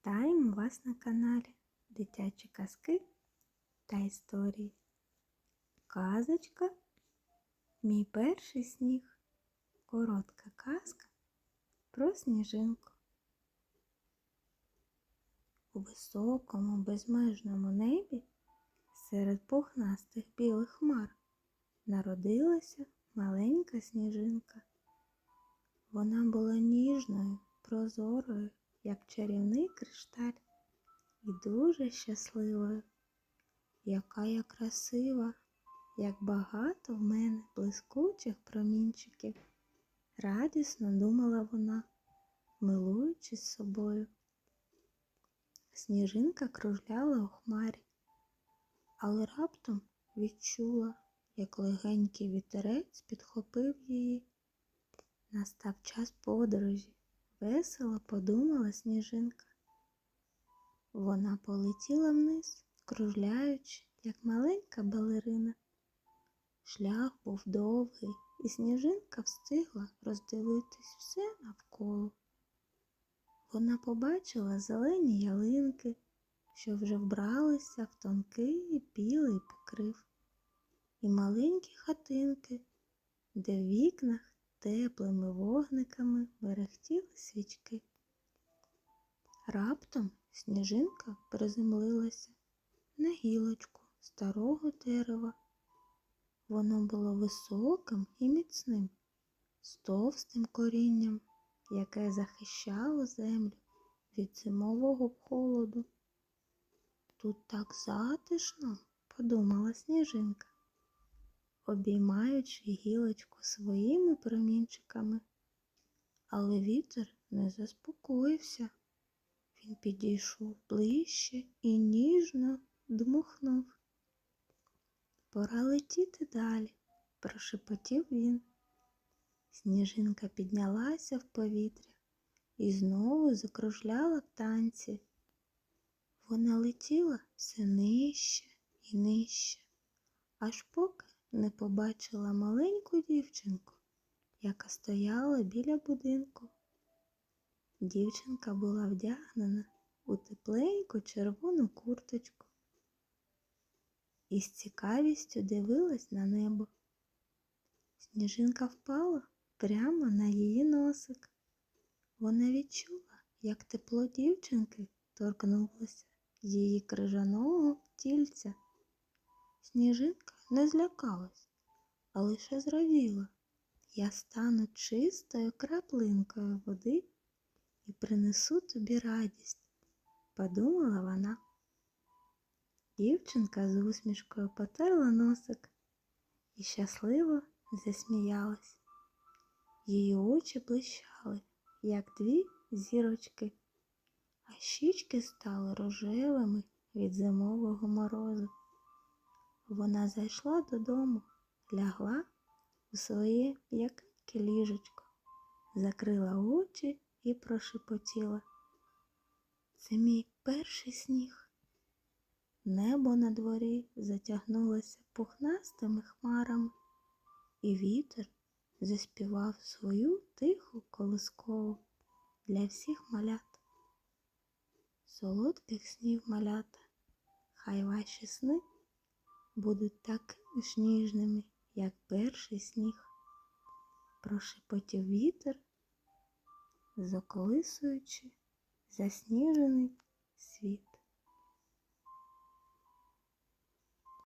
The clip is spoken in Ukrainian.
Вітаємо вас на каналі Дитячі казки та історії. Казочка Мій перший сніг. Коротка казка про сніжинку. У високому безмежному небі серед пухнастих білих хмар народилася маленька сніжинка. Вона була ніжною, прозорою, як чарівний кришталь, і дуже щасливою. Яка я красива, як багато в мене блискучих промінчиків, радісно думала вона, милуючись собою. Сніжинка кружляла у хмарі, але раптом відчула, як легенький вітерець підхопив її. Настав час подорожі, весело подумала сніжинка. Вона полетіла вниз, кружляючи, як маленька балерина. Шлях був довгий, і сніжинка встигла роздивитись все навколо. Вона побачила зелені ялинки, що вже вбралися в тонкий білий покрив, і маленькі хатинки, де в вікнах теплими вогниками мерехтіли свічки. Раптом сніжинка приземлилася на гілочку старого дерева. Воно було високим і міцним, з товстим корінням, яке захищало землю від зимового холоду. Тут так затишно, подумала сніжинка обіймаючи гілочку своїми промінчиками. Але вітер не заспокоївся. Він підійшов ближче і ніжно дмухнув. Пора летіти далі, прошепотів він. Сніжинка піднялася в повітря і знову закружляла в танці. Вона летіла все нижче і нижче, аж поки не побачила маленьку дівчинку, яка стояла біля будинку. Дівчинка була вдягнена у тепленьку червону курточку і з цікавістю дивилась на небо. Сніжинка впала прямо на її носик. Вона відчула, як тепло дівчинки торкнулося її крижаного тільця. Сніжинка не злякалась, а лише зраділа. Я стану чистою краплинкою води і принесу тобі радість, подумала вона. Дівчинка з усмішкою потерла носик і щасливо засміялась. Її очі блищали, як дві зірочки, а щічки стали рожевими від зимового морозу. Вона зайшла додому, лягла у своє м'якеньке ліжечко, закрила очі і прошепотіла. Це мій перший сніг. Небо на дворі затягнулося пухнастими хмарами, і вітер заспівав свою тиху колискову для всіх малят. Солодких снів малята, хай ваші сни будуть так ж ніжними, як перший сніг. Прошепотів вітер, заколисуючи засніжений світ.